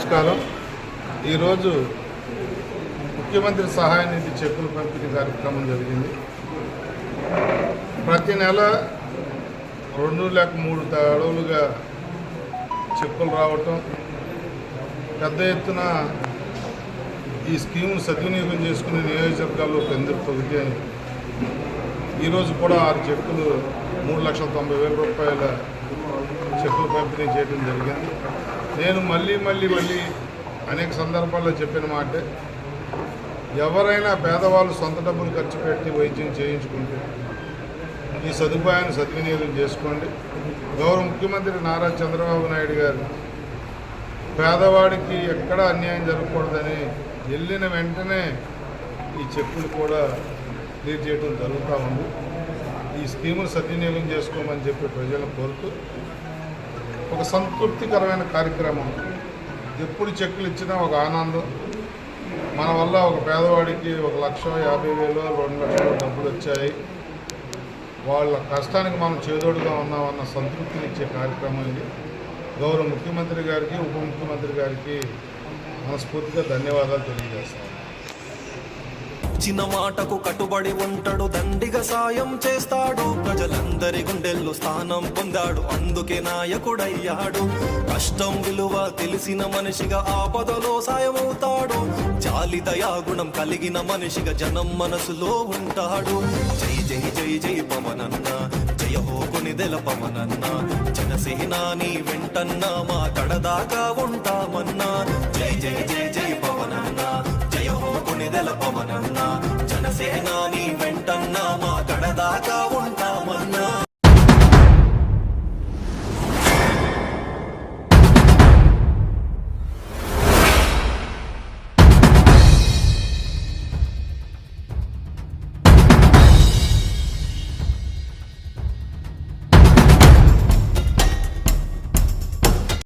నమస్కారం. ఈరోజు ముఖ్యమంత్రి సహాయ నిధి చెక్కుల పంపిణీ కార్యక్రమం జరిగింది. ప్రతి నెల రెండు లేక మూడు తడవులుగా చెక్కులు రావటం పెద్ద ఎత్తున ఈ స్కీమ్ను సద్వినియోగం చేసుకునే నియోజకవర్గాల్లో పెందుర్తి తొలగాయి ఈరోజు కూడా ఆరు చెక్కులు మూడు లక్షల తొంభై వేల రూపాయల చెక్కులు పంపిణీ చేయడం జరిగింది. నేను మళ్ళీ మళ్ళీ మళ్ళీ అనేక సందర్భాల్లో చెప్పిన మాటే ఎవరైనా పేదవాళ్ళు సొంత డబ్బులు ఖర్చు పెట్టి వైద్యం చేయించుకుంటే ఈ సదుపాయాన్ని సద్వినియోగం చేసుకోండి. గౌరవ ముఖ్యమంత్రి నారా చంద్రబాబు నాయుడు గారు పేదవాడికి ఎక్కడ అన్యాయం జరగకూడదని వెళ్ళిన వెంటనే ఈ చెక్కులు కూడా క్లియర్ చేయడం జరుగుతూ ఉంది. ఈ స్కీమును సద్వినియోగం చేసుకోమని చెప్పి ప్రజలను కోరుతూ ఒక సంతృప్తికరమైన కార్యక్రమం. ఎప్పుడు చెక్కులు ఇచ్చినా ఒక ఆనందం. మన వల్ల ఒక పేదవాడికి ఒక లక్ష యాభై వేలు రెండు లక్షలు డబ్బులు వచ్చాయి. వాళ్ళ కష్టానికి మనం చేదోడుగా ఉన్నామన్న సంతృప్తిని ఇచ్చే కార్యక్రమం ఇది. గౌరవ ముఖ్యమంత్రి గారికి ఉప ముఖ్యమంత్రి గారికి మనస్ఫూర్తిగా ధన్యవాదాలు తెలియజేస్తాను. చిన్న మాటకు కట్టుబడి ఉంటాడు దండిగా సాయం చేస్తాడు. ప్రజలందరి గుండెల్లో స్థానం పొందాడు అందుకే నాయకుడయ్యాడు. కష్టం విలువ తెలిసిన మనిషిగా ఆపదలో సాయమవుతాడు. జాలి దయాగుణం కలిగిన మనిషిగా జనం మనసులో ఉంటాడు. జై జై జై జై పవనన్న జయ హోకుని కొనిదెల పవనన్న. జనసేనాని వెంటన్న మా కడదాకా ఉంటామన్నా. జై జై జై నెలపమనన్నా జనసేనాని వెంటన్నా మా కడదాకా